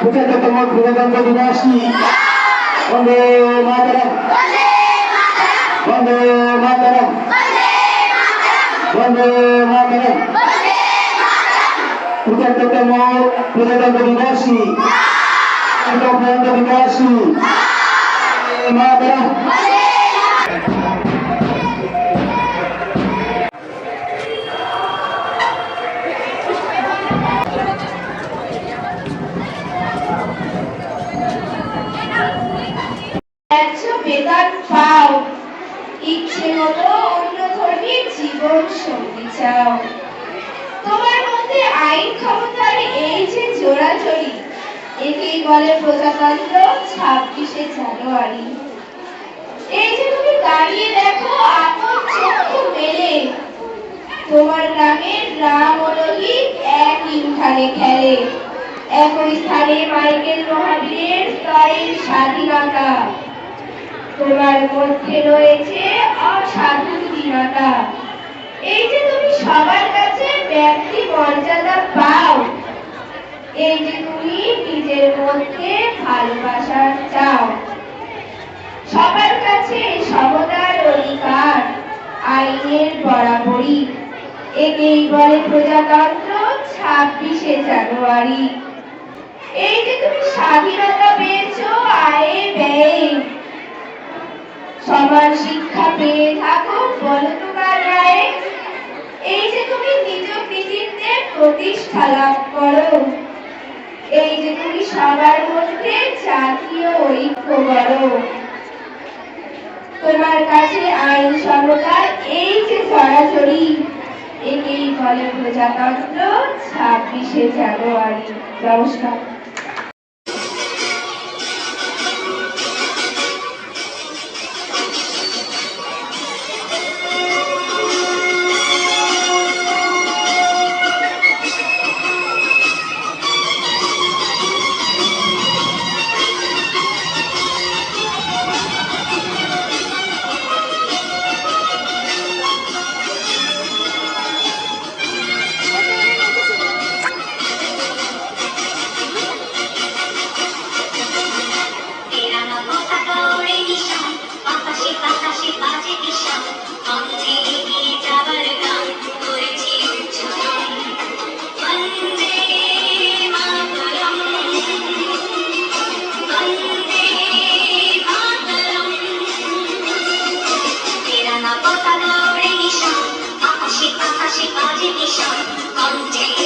পঁচাত্তরতম প্রজাতন্ত্র দিবসী বন্দে মাতরম। বন্দে মাতরম। বন্দে মাতরম। পঁচাত্তরতম প্রজাতন্ত্র দিবসী প্রজাতন্ত্র দিবসী মাতরম। বেতন পাও। ইচ্ছে মতো অন্য ধর্মীর জীবন সঙ্গী চাও। তোমার মধ্যে আইন ক্ষমতার এই যে জোড়াজড়ি, একেই বলে প্রজাতন্ত্র ছাব্বিশে জানুয়ারি। এই যে তুমি দাঁড়িয়ে দেখো আপন চক্ষু মেলে। তোমার গ্রামের রাম ও ললিত একই উঠানে খেলে। একই স্থানে মাইকেল মহাবীরের স্তরের স্বাধীনতা। তোমার মধ্যে রয়েছে অসাধু দীনতা। এই যে তুমি সবার কাছে ব্যক্তি মর্যাদা পাও, এই যে তুমি নিজের মধ্যে ভালোবাসা চাও। সবার কাছে সমতার অধিকার, আইনের বরাবরই। একেই বলে প্রজাতন্ত্র ছাব্বিশে জানুয়ারি। এই যে তুমি স্বাধীনতা পেয়েছ, আয়ে ব্যয়ে। সবার শিক্ষা পেয়ে থাকো, বলো তোমার রায়ে। এই যে তুমি নিজ কৃতিত্বে প্রতিষ্ঠা লাভ করো, এই যে তুমি সবার মধ্যে জাতীয় ঐক্য করো তোমার কাছে আইন সমতার এই যে সরাসরি, একেই বলে প্রজাতন্ত্র ছাব্বিশে জানুয়ারি। নমস্কার। আকাশে বাতাসে বাজে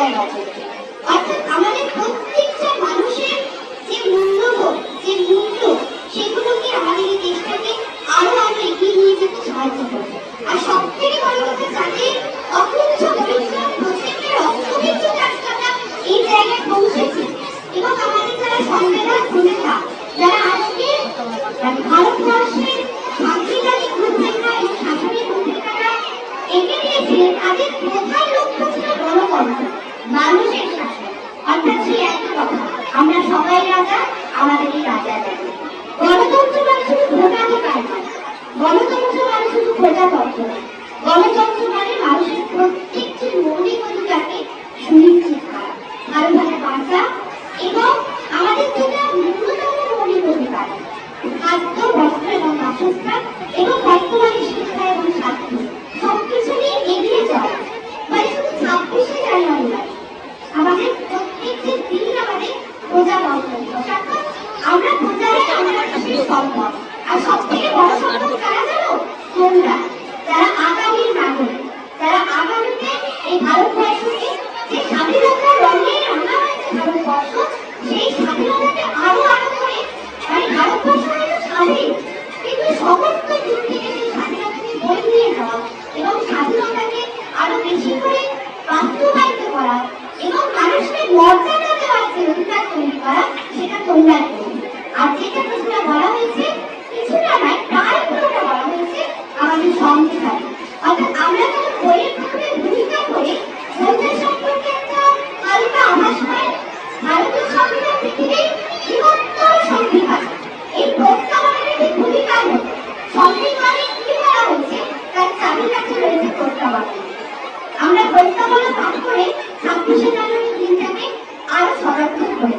রাজার রাজা অর্থাৎ আমাদের প্রত্যেকটা মানুষের যে মূল্যবোধ, যে মূল্য, সেগুলোকে আমাদের এই দেশটাকে আরও আরও এগিয়ে নিয়ে যেতে সাহায্য করবে। আর সব থেকে বড় কথা যাদের অকুণ্ঠ পরিশ্রম প্রত্যেকের আজকে আমরা এই জায়গায় পৌঁছেছি। এবং আমাদের যারা সংবিধান প্রণেতা যারা আজকে ভারতবর্ষের সাংবিধানিক রূপরেখা এবং শাসনিক রূপরেখাটা এঁকে দিয়েছিলেন তাদের প্রধান লক্ষ্য ছিল গণতন্ত্র। মানুষের শাসন অর্থাৎ সেই একই কথা। আমরা সবাই রাজা, আমাদেরই রাজা। রাজা গণতন্ত্র মানে শুধু ভোটাধিকার গণতন্ত্র মানে শুধু প্রজাতন্ত্র এগিয়ে যাওয়া এবং স্বাধীনতাকে আরও বেশি করে বাস্তবায়িত করা এবং মানুষকে মর্যাদা দেওয়ার যে অধিকার তৈরি করা সেটা তোমরা আর যেটা কিছুটা বলা হয়েছে কিছুটা নয় আমরা প্রস্তাবনা পাঠ করে ছাব্বিশে জানুয়ারি দিনটাকে আরও সদর্থক করি।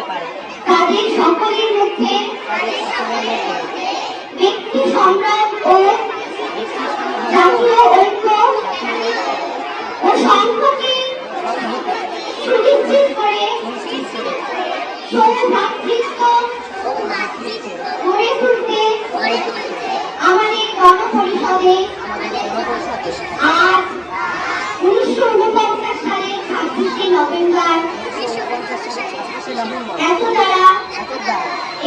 করতে পারে। তাদের সকলের মধ্যে ব্যক্তি ও জাতীয় ঐক্য ও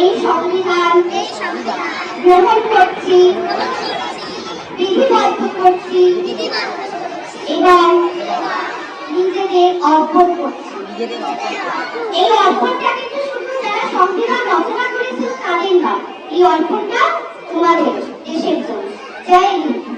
এই সংবিধান গ্রহণ করছি, বিধিবদ্ধ করছি এবং নিজেদের অর্পণ করছি। এই অর্পণটা কিন্তু শুধু যারা সংবিধান রচনা করেছিল তাদের নয়, এই অর্পণটা তোমাদের দেশের জন্য। জয় হিন্দ।